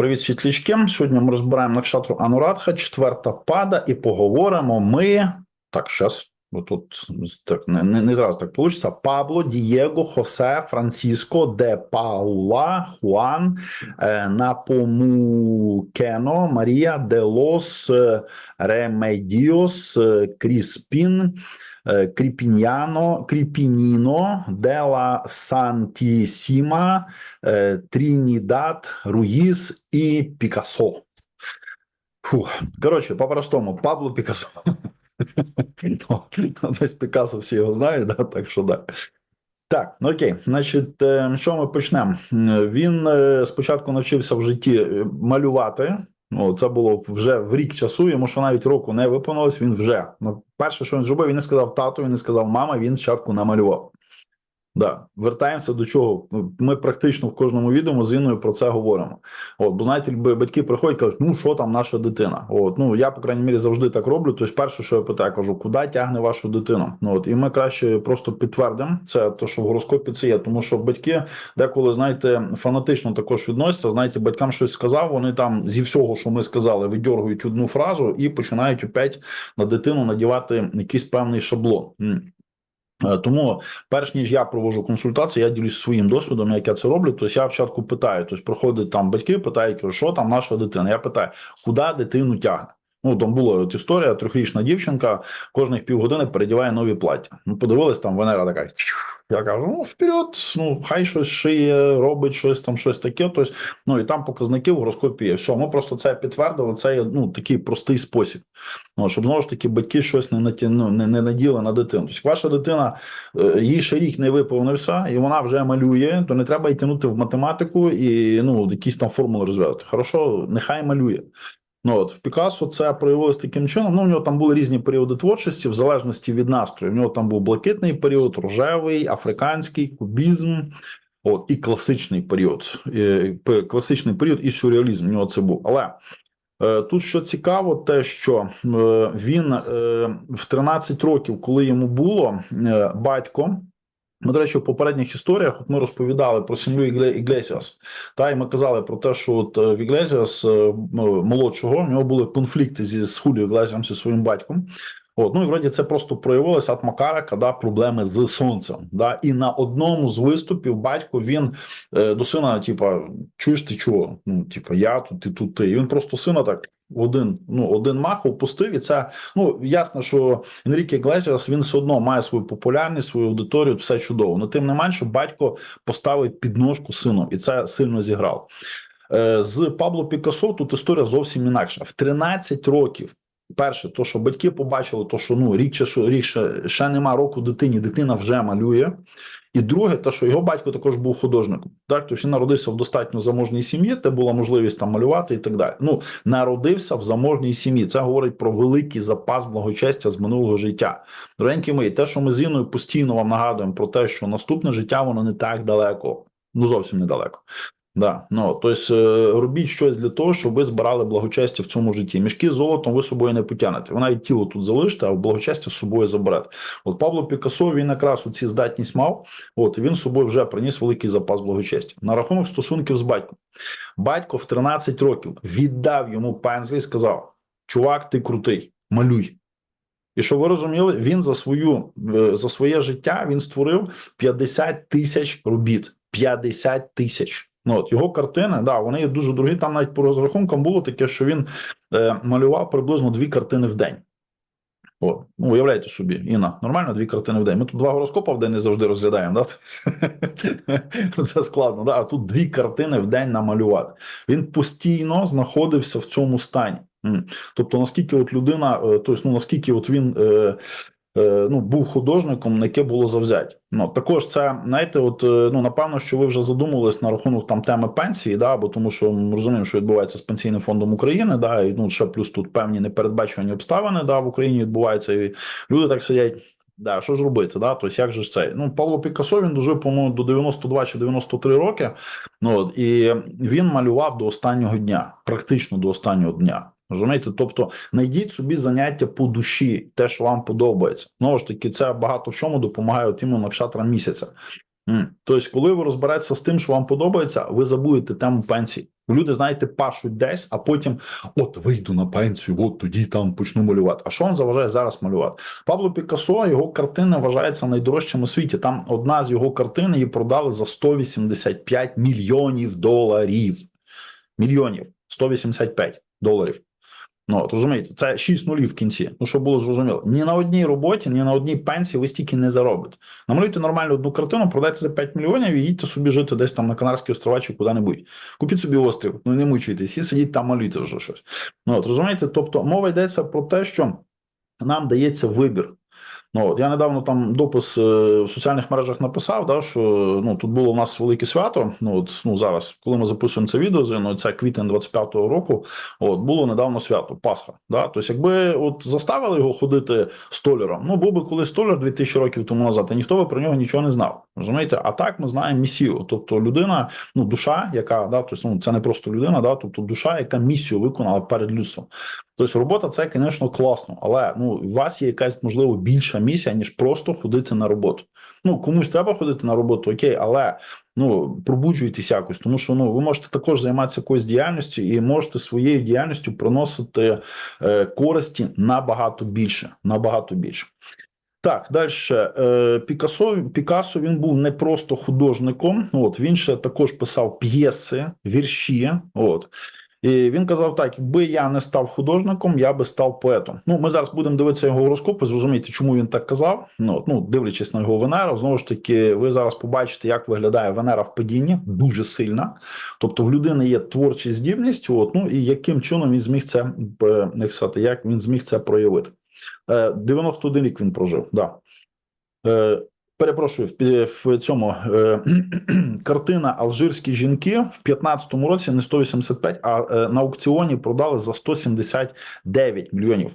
Привіт, світлічки. Сьогодні ми розбираємо Накшатру Анурадха, четверта пада, і поговоримо ми. Так, зараз. Бо тут так не, не, не зразу так вийде. Пабло, Дієго, Хосе, Франциско, Де Паула, Хуан, е, Напомукено, Марія, Де Лос, е, Ремедіос, е, Кріспін, е, Кріпіньяно, Кріпініно, Дела Сантісіма, е, Трінідад, Руїс і Пікасо. Фух. Коротше, по-простому, Пабло Пікасо. Ну, Десь Пікасо всі його знають, да? так що да. Так, ну окей, значить, е, що ми почнемо? Він е, спочатку навчився в житті е, малювати. Ну, це було вже в рік часу, йому що навіть року не виповнилось, він вже. Ну, перше, що він зробив, він не сказав тату, він не сказав мама, він спочатку намалював. Да, вертаємося до чого. Ми практично в кожному відео з Інною про це говоримо. От, бо знаєте, батьки приходять і кажуть, ну що там наша дитина? От, ну я, по крайній мірі, завжди так роблю. Тобто, перше, що я питаю, кажу, куди тягне вашу дитину? Ну от і ми краще просто підтвердимо це, то що в гороскопі це є. Тому що батьки деколи, знаєте, фанатично також відносяться. Знаєте, батькам щось сказав, вони там зі всього, що ми сказали, видьоргують одну фразу і починають опять на дитину надівати якийсь певний шаблон. Е, Тому, перш ніж я провожу консультацію, я ділюсь своїм досвідом, як я це роблю. Тобто я спочатку питаю, тобто проходять там батьки, питають, що там наша дитина. Я питаю, куди дитину тягне. Ну, там була от історія, трьохрічна дівчинка кожних півгодини передіває нові плаття. Ну, подивились, там Венера така. Я кажу, ну вперед, ну хай щось шиє, робить щось там, щось таке. Тобто, ну і там показники в гороскопі є. Все, ми просто це підтвердили. Це є ну такий простий спосіб. Ну, щоб знову ж таки батьки щось не наті, ну, не, не наділи на дитину. Тобто, ваша дитина е, їй ще рік не виповнився, і вона вже малює, то не треба й тягнути в математику і ну якісь там формули розв'язати. Хорошо, нехай малює. Ну от в Пікассо це проявилось таким чином. Ну, у нього там були різні періоди творчості, в залежності від настрою. У нього там був блакитний період, рожевий, африканський, кубізм. От і класичний період, п- класичний період і сюрреалізм. У нього це був. Але е, тут що цікаво, те, що е, він е, в 13 років, коли йому було е, батько. Ми, до речі, в попередніх історіях от ми розповідали про сім'ю Ігле- Іглесіас. Та і ми казали про те, що от е, в Іглесіас е, ну, молодшого в нього були конфлікти зі з Хуліо Іглесіасом, зі своїм батьком. От, ну і вроді це просто проявилося от Макара, коли проблеми з сонцем. Да? І на одному з виступів батько він е, до сина, типа, чуєш ти чого? Ну, типа, я тут, ти тут, ти. І він просто сина так один, ну, один мах опустив. І це, ну, ясно, що Енріке Глезіас він все одно має свою популярність, свою аудиторію, все чудово. але тим не менше, батько поставив підножку сину, і це сильно зіграло. Е, З Пабло Пікасо тут історія зовсім інакша. В 13 років. Перше, то що батьки побачили, то що ну рік що рік ще, ще нема року дитині, дитина вже малює. І друге, те, що його батько також був художником. Так, тобто він народився в достатньо заможній сім'ї, де була можливість там малювати і так далі. Ну, народився в заможній сім'ї. Це говорить про великий запас благочестя з минулого життя. Дорогенькі мої, те, що ми з Іною постійно вам нагадуємо про те, що наступне життя воно не так далеко, ну зовсім недалеко. Да, ну тобто е, робіть щось для того, щоб ви збирали благочестя в цьому житті. Мішки з золотом ви собою не потягнете. Ви навіть тіло тут залишите, а благочестя з собою заберете. От Павло Пікассо, він якраз у ці здатність мав. От він з собою вже приніс великий запас благочестя. На рахунок стосунків з батьком. Батько в 13 років віддав йому пензлі і сказав: Чувак, ти крутий, малюй. І щоб ви розуміли, він за свою е, за своє життя він створив 50 тисяч робіт. 50 тисяч. Ну от його картини, да, вони є дуже дорогі. Там навіть по розрахункам було таке, що він е, малював приблизно дві картини в день. От, ну уявляєте собі, Інна, нормально дві картини в день. Ми тут два гороскопа в день не завжди розглядаємо, да? Тобто, Це складно, да? а тут дві картини в день намалювати. Він постійно знаходився в цьому стані. Тобто, наскільки от людина, е, тобто, ну наскільки от він е, ну, був художником, на яке було завзяття. Ну також це знаєте, от е, ну напевно, що ви вже задумувались на рахунок там теми пенсії, да, бо тому що ми розуміємо, що відбувається з пенсійним фондом України, да, і ну ще плюс тут певні непередбачувані обставини, да, в Україні відбуваються, і люди так сидять. Да, що ж робити, да? Тобто, як же ж це? Ну, Павло Пікассо, він дожив, по-моєму, до 92 чи 93 роки. Ну, от, і він малював до останнього дня, практично до останнього дня. Розумієте? Тобто, знайдіть собі заняття по душі, те, що вам подобається. Знову ж таки, це багато в чому допомагає от іменно кшатрам місяця. Тобто, коли ви розберетеся з тим, що вам подобається, ви забудете тему пенсії. Люди, знаєте, пашуть десь, а потім от вийду на пенсію, от тоді там почну малювати. А що вам заважає зараз малювати? Пабло Пікассо, його картина вважається найдорожчим у світі. Там одна з його картин її продали за 185 мільйонів доларів. Мільйонів 185 доларів. Ну, от, розумієте, це 6 нулів в кінці. Ну, щоб було зрозуміло. Ні на одній роботі, ні на одній пенсії ви стільки не заробите. Намалюйте нормальну одну картину, продайте за 5 мільйонів і їдьте собі жити десь там на Канарські острова чи куди-небудь. Купіть собі острів, ну не мучуйтесь, і сидіть там малюйте вже щось. Ну, от, розумієте, тобто мова йдеться про те, що нам дається вибір. Ну, от, я недавно там допис е, в соціальних мережах написав, да, що ну, тут було у нас велике свято. Ну, от, ну, зараз, коли ми записуємо це відео, ну, це квітень 25-го року, от, було недавно свято, Пасха. Да? Тобто, якби от заставили його ходити столяром, ну, був би коли столяр 2000 років тому назад, і ніхто би про нього нічого не знав. Розумієте? А так ми знаємо місію. Тобто людина, ну, душа, яка, да, тобто, ну, це не просто людина, да, тобто душа, яка місію виконала перед людством. Тобто робота це, звісно, класно, але ну у вас є якась можливо більша місія, ніж просто ходити на роботу. Ну комусь треба ходити на роботу, окей, але ну пробуджуйтесь якось, тому що ну ви можете також займатися якоюсь діяльністю і можете своєю діяльністю приносити е, користі набагато більше. Набагато більше. Так, далі е, Пікассо, Пікассо він був не просто художником. От він ще також писав п'єси, вірші. От. І він казав так: якби я не став художником, я би став поетом. Ну, ми зараз будемо дивитися його гороскопи, зрозуміти, чому він так казав. Ну, ну дивлячись на його Венеру, знову ж таки, ви зараз побачите, як виглядає Венера в падінні, дуже сильна. Тобто, в людини є творча здібність. От, ну і яким чином він зміг це е, як сказати, як він зміг це проявити? Е, 91 рік він прожив. Да. Перепрошую, в, цьому е, картина Алжирські жінки в 15-му році не 185, а е, на аукціоні продали за 179 мільйонів.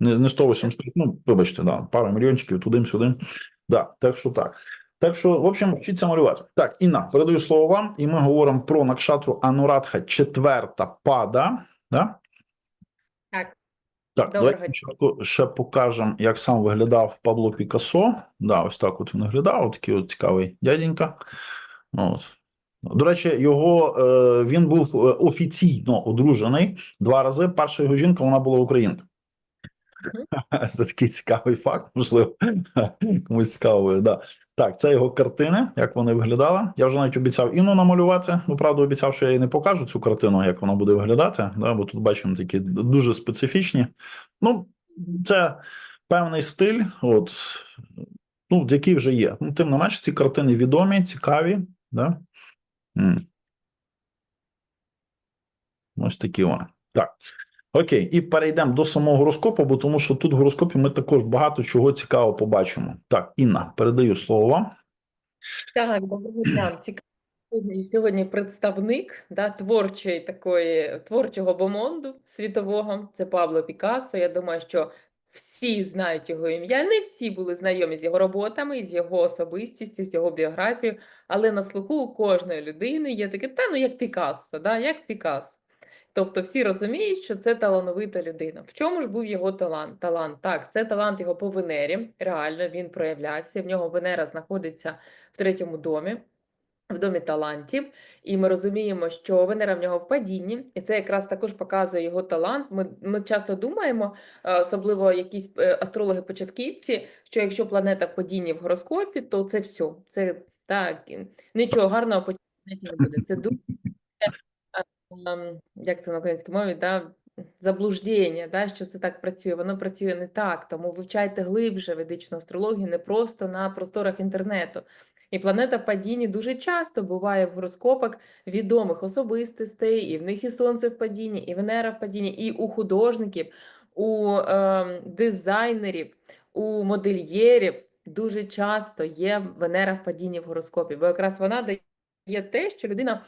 Не, не 185, ну вибачте, да, пару мільйончиків туди-сюди. Да, так що так. Так що, в общем, вчіться малювати. Так, Інна, передаю слово вам, і ми говоримо про Накшатру Анурадха, четверта пада. Да? Так. Доброго давайте спочатку ще покажемо, як сам виглядав Пабло Пікассо. Да, ось так от він виглядав, такий от цікавий дяденька. От. До речі, його е, він був е, офіційно одружений два рази. Перша його жінка вона була українка. Це такий цікавий факт, можливо, комусь цікаво. Да. Так, це його картини, як вони виглядали. Я вже навіть обіцяв Інну намалювати. Ну, правда, обіцяв, що я їй не покажу цю картину, як вона буде виглядати. Да, бо тут бачимо такі дуже специфічні. Ну, це певний стиль, от, ну, який вже є. Ну, тим не менше, ці картини відомі, цікаві. Да? Ось такі вони. Так. Окей, і перейдемо до самого гороскопу, бо тому що тут в гороскопі ми також багато чого цікавого побачимо. Так, Інна, передаю слово вам. Так, доброго дня. Сьогодні- Сьогодні представник да, творчої такої творчого бомонду світового. Це Пабло Пікассо. Я думаю, що всі знають його ім'я. Не всі були знайомі з його роботами, з його особистістю, з його біографією, але на слуху у кожної людини є таке, та ну як Пікассо, да, як Пікассо. Тобто всі розуміють, що це талановита людина. В чому ж був його талант? Талант, так, це талант його по Венері. Реально він проявлявся. В нього Венера знаходиться в третьому домі. В домі талантів, і ми розуміємо, що Венера в нього в падінні, і це якраз також показує його талант. Ми, ми часто думаємо, е, особливо якісь е, астрологи-початківці, що якщо планета в падінні в гороскопі, то це все. Це так, нічого гарного не буде. Це дуже як це на українській мові, да, заблуждення, да, що це так працює. Воно працює не так, тому вивчайте глибше ведичну астрологію, не просто на просторах інтернету. І планета в падінні дуже часто буває в гороскопах відомих особистостей, і в них і сонце в падінні, і Венера в падінні, і у художників, у ем, дизайнерів, у модельєрів дуже часто є Венера в падінні в гороскопі, бо якраз вона дає те, що людина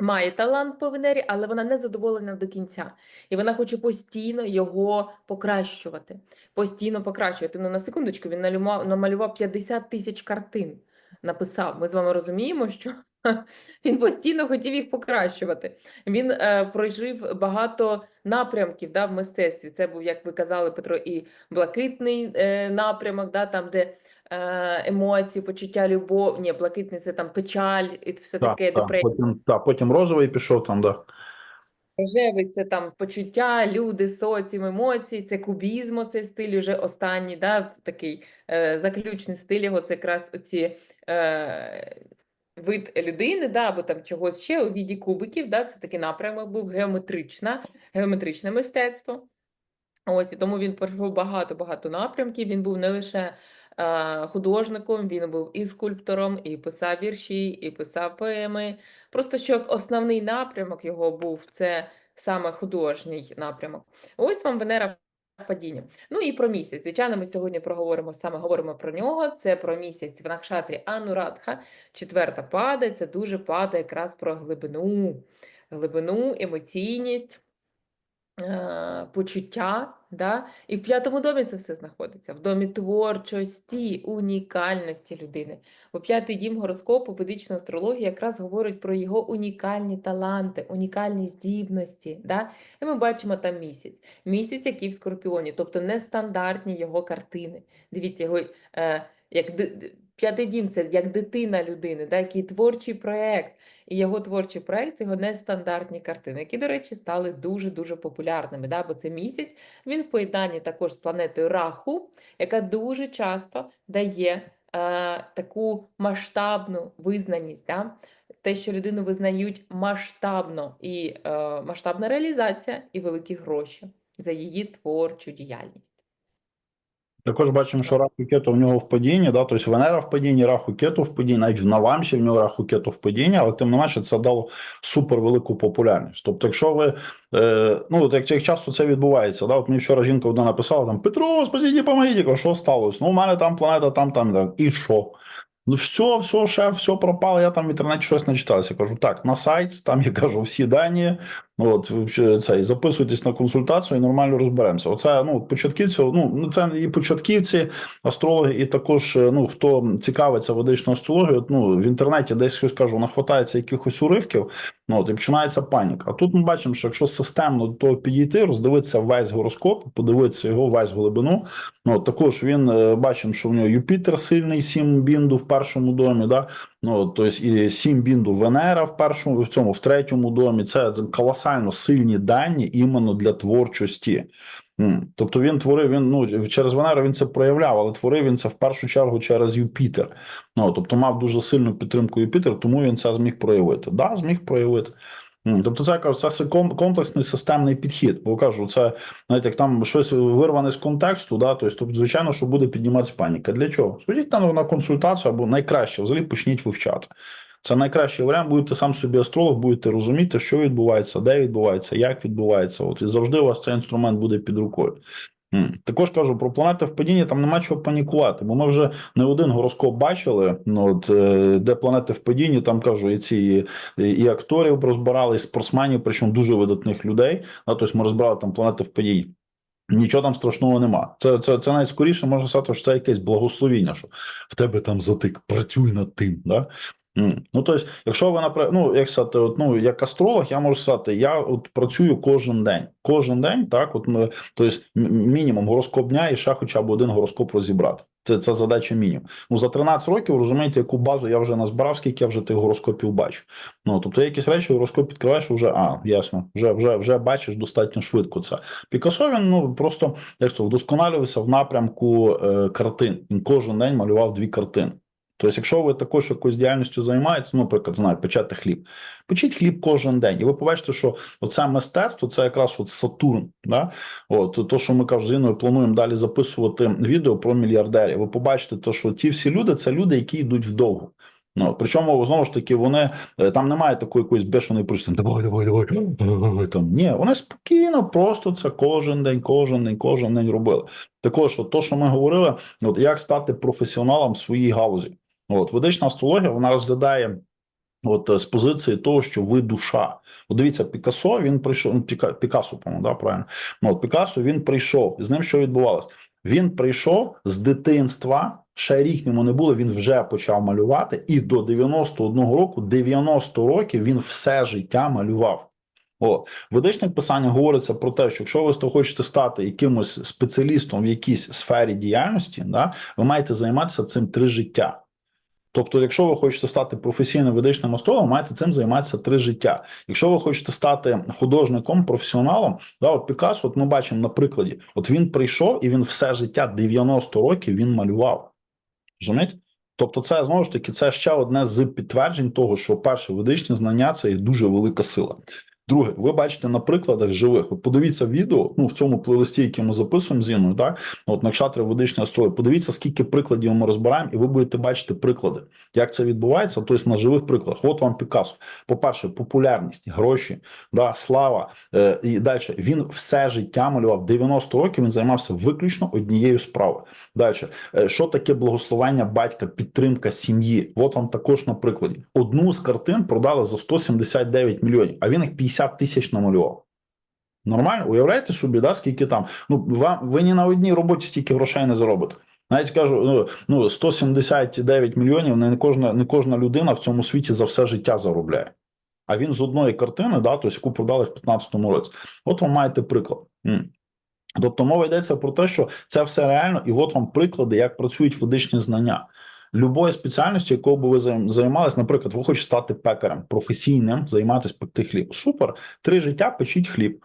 має талант по Венері, але вона не задоволена до кінця. І вона хоче постійно його покращувати. Постійно покращувати. Ну, на секундочку, він налюмав- намалював 50 тисяч картин. Написав. Ми з вами розуміємо, що він постійно хотів їх покращувати. Він е, прожив багато напрямків да, в мистецтві. Це був, як ви казали, Петро, і блакитний е, напрямок, да, там, де емоції, почуття любов. Ні, блакитний це там печаль і все Так, таке так. депресія. Потім, так, потім розовий пішов там, да. Рожевий це там почуття, люди, соціум, емоції, це кубізм, оцей стиль вже останній, да, такий е, заключний стиль його, це якраз оці е, вид людини, да, або там чогось ще у віді кубиків, да, це такий напрямок був геометрична, геометричне мистецтво. Ось і тому він пройшов багато-багато напрямків. Він був не лише художником, він був і скульптором, і писав вірші, і писав поеми. Просто що основний напрямок його був це саме художній напрямок. Ось вам Венера в падінні. Ну і про місяць. Звичайно, ми сьогодні проговоримо саме говоримо про нього. Це про місяць в Накшатрі Анурадха. Четверта пада. Це дуже пада якраз про глибину, глибину, емоційність. Е, Почуття, да? і в п'ятому домі це все знаходиться, в домі творчості, унікальності людини. Бо п'ятий дім гороскопу ведичної астрології якраз говорить про його унікальні таланти, унікальні здібності. Да? І ми бачимо там місяць. Місяць, який в Скорпіоні, тобто нестандартні його картини. Дивіться, його е, як п'ятий дім це як дитина людини, да? який творчий проєкт. І його творчий проєкт, його нестандартні картини, які, до речі, стали дуже-дуже популярними. Да? Бо це місяць, він в поєднанні також з планетою Раху, яка дуже часто дає е, таку масштабну визнаність. Да? Те, що людину визнають масштабно, і е, масштабна реалізація, і великі гроші за її творчу діяльність. Також бачимо, що раху кету в нього в падінні, да, тобто Венера в падінні, раху кету в падінні, навіть в Навамсі в нього раху кету в падінні, але тим не менше це дало супер велику популярність. Тобто, якщо ви, е, ну, от як, як часто це відбувається, да, от мені вчора жінка одна написала, там, Петро, спасіть, помогіть, Я що сталося? Ну, у мене там планета, там, там, там, і що? Ну, все, все, шеф, все пропало, я там в інтернеті щось начитався. Кажу, так, на сайт, там я кажу всі дані, От ще цей записуйтесь на консультацію і нормально розберемося. Оце ну початківці. Ну ну, це і початківці, астрологи, і також е, ну хто цікавиться ведичною астрологією. Ну в інтернеті десь хтось кажу, нахватається якихось уривків. Ну от і починається паніка. А тут ми бачимо, що якщо системно до того підійти, роздивитися весь гороскоп, подивитися його весь глибину. Ну от, також він е, бачимо, що в нього Юпітер сильний, сім бінду в першому домі. Да? Ну тобто і сім бінду Венера в першому, в цьому, в третьому домі. Це, це колосально сильні дані іменно для творчості. Тобто він творив він ну через Венеру він це проявляв, але творив він це в першу чергу через Юпітер. Ну тобто мав дуже сильну підтримку Юпітер, тому він це зміг проявити. Да, зміг проявити. Тобто, це кажу, це комплексний системний підхід. Бо кажу, це знаєте, як там щось вирване з контексту, да, тобто, звичайно, що буде підніматися паніка. Для чого? Сходіть там на консультацію або найкраще взагалі почніть вивчати. Це найкращий варіант. Будете сам собі астролог, будете розуміти, що відбувається, де відбувається, як відбувається. От і завжди у вас цей інструмент буде під рукою. Також кажу про планети в падінні, там нема чого панікувати, бо ми вже не один гороскоп бачили. Ну от е, де планети в падінні, там кажу, і ці і, і акторів розбирали, і спортсменів, причому дуже видатних людей. А тобто ми розбирали там планети в падінні. Нічого там страшного нема. Це, це, це навіть скоріше можна сказати, що це якесь благословіння, що в тебе там затик, працюй над тим. Да? Ну, тобто, якщо ви наприклад, ну, як сказати, от, ну, як астролог, я можу сказати, я от працюю кожен день. Кожен день, так, от ми, тобто, мінімум гороскоп дня і ще хоча б один гороскоп розібрати. Це, це задача мінімум. Ну, за 13 років, розумієте, яку базу я вже назбирав, скільки я вже тих гороскопів бачу. Ну, тобто, якісь речі гороскоп відкриваєш, вже, а, ясно, вже, вже, вже бачиш достатньо швидко це. Пікассо, він, ну, просто, як це, вдосконалювався в напрямку е, картин. Він кожен день малював дві картини. Тобто, якщо ви також якоюсь діяльністю займаєтеся, ну, наприклад, знаю, печати хліб, печіть хліб кожен день, і ви побачите, що оце мистецтво це якраз от Сатурн. Да? От то, що ми кажу, з Інною плануємо далі записувати відео про мільярдерів. Ви побачите, то, що ті всі люди це люди, які йдуть вдовго. Ну, причому знову ж таки, вони е, там немає такої якоїсь бешеної причини. Давай, давай, давай. Там ні, вони спокійно, просто це кожен день, кожен день, кожен день робили. Також, от то, що ми говорили, от як стати професіоналом в своїй галузі. От ведична астрологія вона розглядає от е, з позиції того, що ви душа. От дивіться, Пікассо, він прийшов ну, Піка, Пікассо, по-моєму, да, правильно. Ну, от Пікассо він прийшов. З ним що відбувалось? Він прийшов з дитинства. Ще рік йому не було, він вже почав малювати, і до 91 року, 90 років він все життя малював. О, в ведичних писаннях говориться про те, що якщо ви хочете стати якимось спеціалістом в якійсь сфері діяльності, да, ви маєте займатися цим три життя. Тобто, якщо ви хочете стати професійним ведичним астрологом, маєте цим займатися три життя. Якщо ви хочете стати художником, професіоналом, да, от Пікассо, от ми бачимо на прикладі, от він прийшов і він все життя 90 років він малював. Розумієте? Тобто, це знову ж таки це ще одне з підтверджень того, що перше ведичні знання це є дуже велика сила. Друге, ви бачите на прикладах живих. От подивіться відео, ну в цьому плейлисті, який ми записуємо з Інною, так от на кшатри ведичної астрології. Подивіться, скільки прикладів ми розбираємо, і ви будете бачити приклади, як це відбувається. Тобто на живих прикладах. От вам Пікассо. По-перше, популярність, гроші, да, слава е, і далі. Він все життя малював 90 років. Він займався виключно однією справою. Далі, е, що таке благословення батька, підтримка сім'ї? От вам також на прикладі. Одну з картин продали за 179 мільйонів, а він їх 50 тисяч намалював. Нормально, уявляєте собі, да, скільки там. Ну, вам ви ні на одній роботі стільки грошей не заробите. Навіть кажу, ну, ну 179 мільйонів не кожна, не кожна людина в цьому світі за все життя заробляє. А він з одної картини, да, тобто, яку продали в 2015 році. От вам маєте приклад. Тобто мова йдеться про те, що це все реально, і от вам приклади, як працюють ведичні знання. Любої спеціальності, якою би ви займ- займались, наприклад, ви хочете стати пекарем, професійним, займатися пекти хліб. Супер, три життя печіть хліб.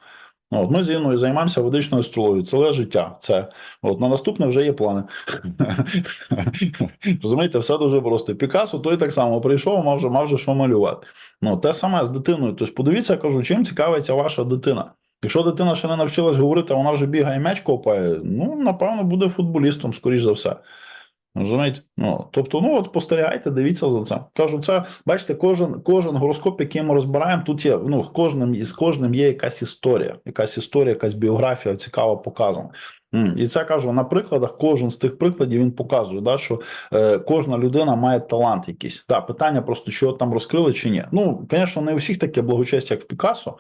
От ми з Інною займаємося ведичною астрологією. Ціле життя. Це от на наступне вже є плани. Розумієте, все дуже просто. Пікассо той так само прийшов, мав вже мав вже що малювати. Ну те саме з дитиною. Тобто, подивіться, я кажу, чим цікавиться ваша дитина. Якщо дитина ще не навчилась говорити, а вона вже бігає м'яч копає, ну напевно буде футболістом, скоріш за все. Розумієте? Ну, тобто, ну от спостерігайте, дивіться за це. Кажу, це бачите, кожен кожен гороскоп, який ми розбираємо, тут є ну, в кожним із кожним є якась історія, якась історія, якась біографія цікаво показана. І це кажу на прикладах. Кожен з тих прикладів він показує, да, що е, кожна людина має талант якийсь. Так, питання просто, що там розкрили чи ні. Ну, звісно, не у всіх таке благочестя, як в Пікассо.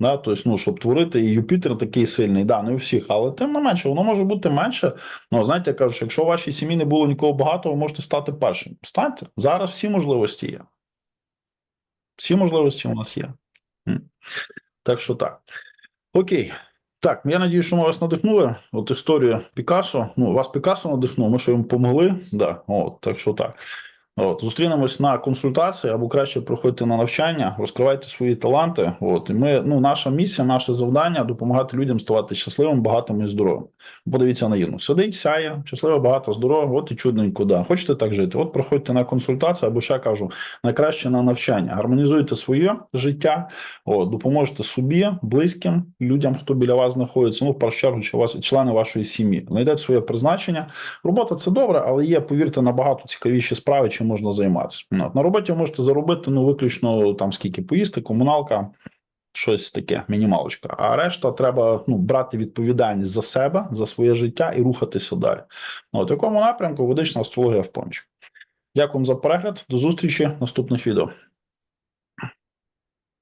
Да, тобто, ну, щоб творити, і Юпітер такий сильний, да, не у всіх, але тим не менше, воно може бути менше. Ну, знаєте, я кажу, якщо в вашій сім'ї не було нікого багато, ви можете стати першим. Станьте. Зараз всі можливості є. Всі можливості у нас є. Так що так. Окей. Так, я надію, що ми вас надихнули. От історію Пікассо. Ну, вас Пікассо надихнув, ми що йому помогли. Да, от, так що так. От, зустрінемось на консультації або краще проходьте на навчання, розкривайте свої таланти. От і ми, ну, наша місія, наше завдання допомагати людям ставати щасливим, багатим і здоровим. Подивіться на Інну. Сидить, сяє, щаслива, багато, здорова, от і чудненько. Да. Хочете так жити? От проходьте на консультацію, або ще кажу, найкраще на навчання. Гармонізуйте своє життя, от, допоможете собі, близьким людям, хто біля вас знаходиться. Ну, в першу чергу, чи вас члени вашої сім'ї. Знайдете своє призначення. Робота це добре, але є, повірте, набагато цікавіші справи, чим можна займатися. На роботі можете заробити ну виключно там скільки поїсти, комуналка. Щось таке, мінімалочка. А решта треба ну, брати відповідальність за себе, за своє життя і рухатися далі. Ну, в якому напрямку ведична астрологія в поміч. Дякую за перегляд. До зустрічі в наступних відео.